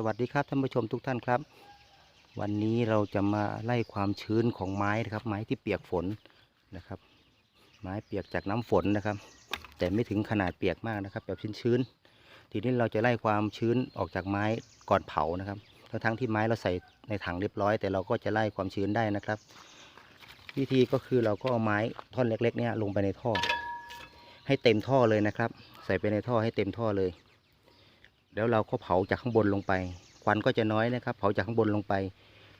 สวัสดีครับท่านผู้ชมทุกท่านครับ วันนี้เราจะมาไล่ความชื้นของไม้นะครับ ไม้ที่เปียกฝนนะครับ ไม้เปียกจากน้ำฝนนะครับ แต่ไม่ถึงขนาดเปียกมากนะครับ แบบชื้นๆทีนี้เราจะไล่ความชื้นออกจากไม้ก่อนเผานะครับทั้งที่ไม้เราใส่ในถังเรียบร้อย แต่เราก็จะไล่ความชื้นได้นะครับ วิธีก็คือเราก็เอาไม้ท่อนเล็กๆเนี่ยลงไปในท่อ ให้เต็มท่อเลยนะครับ ใส่ไปในท่อให้เต็มท่อเลย แล้วเราก็เผาจากข้างบนลงไป ควันก็จะน้อยนะครับ เผาจากข้างบนลงไป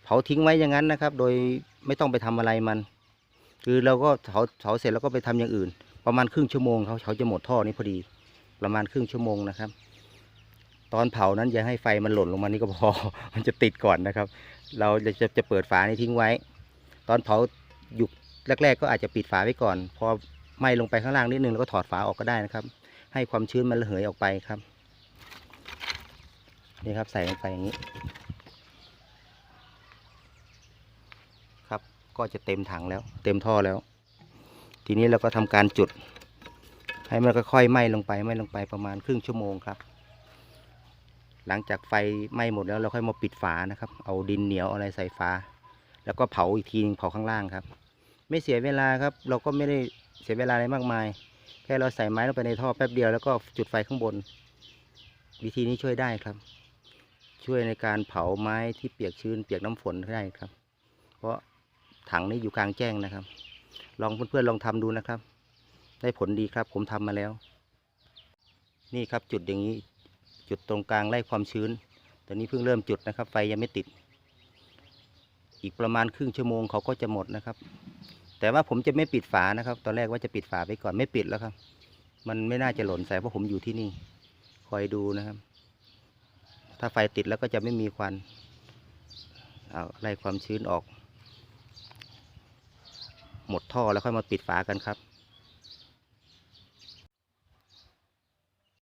เผาทิ้งไว้อย่างนั้นนะครับ โดยไม่ต้องไปทำอะไรมัน คือเราก็เผาเผาเสร็จแล้วก็ไปทำอย่างอื่น ประมาณครึ่งชั่วโมงเขาเขาจะหมดท่อนี้พอดี ประมาณครึ่งชั่วโมงนะครับ ตอนเผานั้นอย่าให้ไฟมันหล่นลงมานี่ก็พอ มันจะติดก่อนนะครับ เราจะจะจะเปิดฝานี้ทิ้งไว้ ตอนเผาหยุดแรก ๆ ก็อาจจะปิดฝาไว้ก่อน พอไหม้ลงไปข้างล่างนิดนึงแล้วก็ถอดฝาออกก็ได้นะครับ ให้ความชื้นมันระเหยออกไปครับ นี่ครับใส่ลงไปอย่างนี้ ครับก็จะเต็มถังแล้ว เต็มท่อแล้ว ทีนี้เราก็ทำการจุด ให้มันค่อยๆไหม้ลงไปไหม้ลงไปประมาณครึ่งชั่วโมงครับ หลังจากไฟไหม้หมดแล้วเราค่อยมาปิดฝานะครับ เอาดินเหนียวอะไรใส่ฝาแล้วก็เผาอีกทีนึงเผาข้างล่างครับ ไม่เสียเวลาครับ เราก็ไม่ได้เสียเวลาอะไรมากมาย แค่เราใส่ไม้ลงไปในท่อแป๊บเดียวแล้วก็จุดไฟข้างบน วิธีนี้ช่วยได้ครับ ช่วยในการเผาไม้ที่เปียกชื้นเปียกน้ำฝนได้ครับ เพราะถังนี้อยู่กลางแจ้งนะครับ ลองเพื่อนๆลองทำดูนะครับ ได้ผลดีครับ ผมทำมาแล้ว นี่ครับจุดอย่างนี้จุดตรงกลางไล่ความชื้นตอนนี้เพิ่งเริ่มจุดนะครับ ไฟยังไม่ติด อีกประมาณครึ่งชั่วโมงเขาก็จะหมดนะครับ แต่ว่าผมจะไม่ปิดฝานะครับ ตอนแรกว่าจะปิดฝาไปก่อนไม่ปิดแล้วครับ มันไม่น่าจะหล่นใส่เพราะผมอยู่ที่นี่ คอยดูนะครับ ถ้าไฟติดแล้วก็จะไม่มีควันเอาไล่ความชื้นออก หมดท่อแล้วค่อยมาปิดฝากันครับ